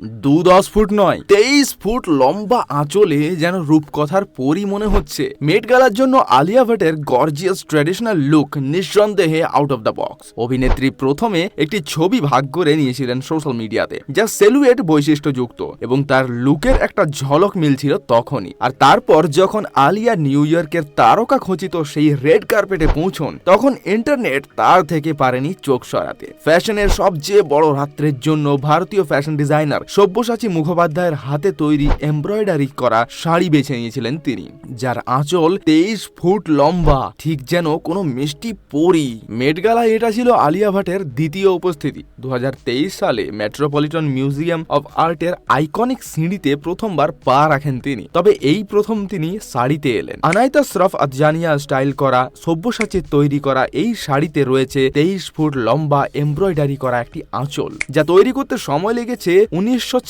দু দশ ফুট নয়, তেইশ ফুট লম্বা আঁচলে যেন রূপকথার পরই মনে হচ্ছে। মেট গালার জন্য আলিয়া ভট্টের গর্জিয়াস ট্র্যাডিশনাল লুক নিঃসন্দেহে আউট অফ দ্য বক্স অভিনেত্রী প্রথমে একটি ছবি ভাগ করে নিয়েছিলেন সোশ্যাল মিডিয়াতে যা সেলুয়েট বৈশিষ্ট্যযুক্ত এবং তার লুকের একটা ঝলক মিলছিল তখনই। আর তারপর যখন আলিয়া নিউ ইয়র্কের তারকা খচিত সেই রেড কার্পেটে পৌঁছন, তখন ইন্টারনেট তার থেকে পারেনি চোখ সরাতে। ফ্যাশনের সবচেয়ে বড় রাত্রের জন্য ভারতীয় ফ্যাশন ডিজাইনার সব্যসাচী মুখোপাধ্যায়ের হাতে তৈরি এমব্রয়ডারি করা শাড়ি বেছে নিয়েছিলেন তিনি, যার আঁচল তেইশ ফুট লম্বা, ঠিক যেন কোনো মিষ্টি পরি। মেটগালা এটা ছিল আলিয়া ভাটের দ্বিতীয় উপস্থিতি। দু হাজার তেইশ সালে মেট্রোপলিটন মিউজিয়াম অব আর্টের আইকনিক সিঁড়িতে প্রথমবার পা রাখেন তিনি। তবে এই প্রথম তিনি শাড়িতে এলেন। আনাইতা শ্রফ আদজানিয়া স্টাইল করা সব্যসাচীর তৈরি করা এই শাড়িতে রয়েছে তেইশ ফুট লম্বা এমব্রয়ডারি করা একটি আঁচল, যা তৈরি করতে সময় লেগেছে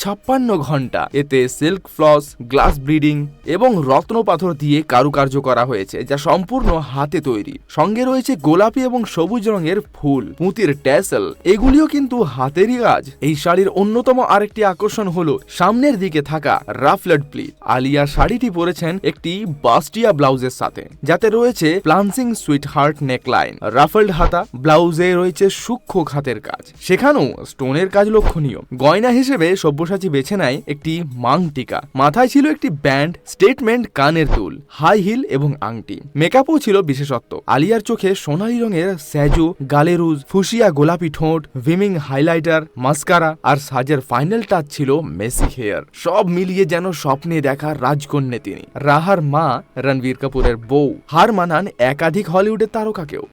ছাপ্পান্ন ঘণ্টা। এতে সিল্ক ফ্লস, গ্লাস ব্রিডিং এবং রত্ন পাথর দিয়ে কারুকার্য করা হয়েছে, যা সম্পূর্ণ হাতে তৈরি। সঙ্গে রয়েছে গোলাপি এবং সবুজ রঙের ফুল পুঁতির ট্যাসেল। এগুলিও কিন্তু হাতেরই কাজ। এই শাড়ির অন্যতম আরেকটি আকর্ষণ হলো সামনের দিকে থাকা রাফলেট প্লিট। আলিয়া শাড়িটি পরেছেন একটি বাস্টিয়া ব্লাউজের সাথে, যাতে রয়েছে plunging sweet heart neckline. Ruffled হাতা, ব্লাউজে রয়েছে সূক্ষ্ম খাতের কাজ। সেখানেও স্টোনের কাজ লক্ষণীয়। গয়না হিসেবে সব্যসাচী বেছে নেয় একটি মাং টিকা মাথায় ছিল একটি ব্যান্ড, স্টেটমেন্ট কানের দুল, হাই হিল এবং আংটি। মেকআপও ছিল বিশেষত্ব। আলিয়ার চোখে সোনালি রঙের স্যাজু গালেরুজ ফুসিয়া গোলাপি ঠোঁট, ভিমিং হাইলাইটার, মাস্কারা আর সাজের ফাইনাল টাচ ছিল মেসি হেয়ার। সব মিলিয়ে যেন স্বপ্নে দেখা রাজকন্যে তিনি। রাহার মা রণবীর কাপুরের বউ। হার মানান একাধিক হলিউডের তারকাকেও।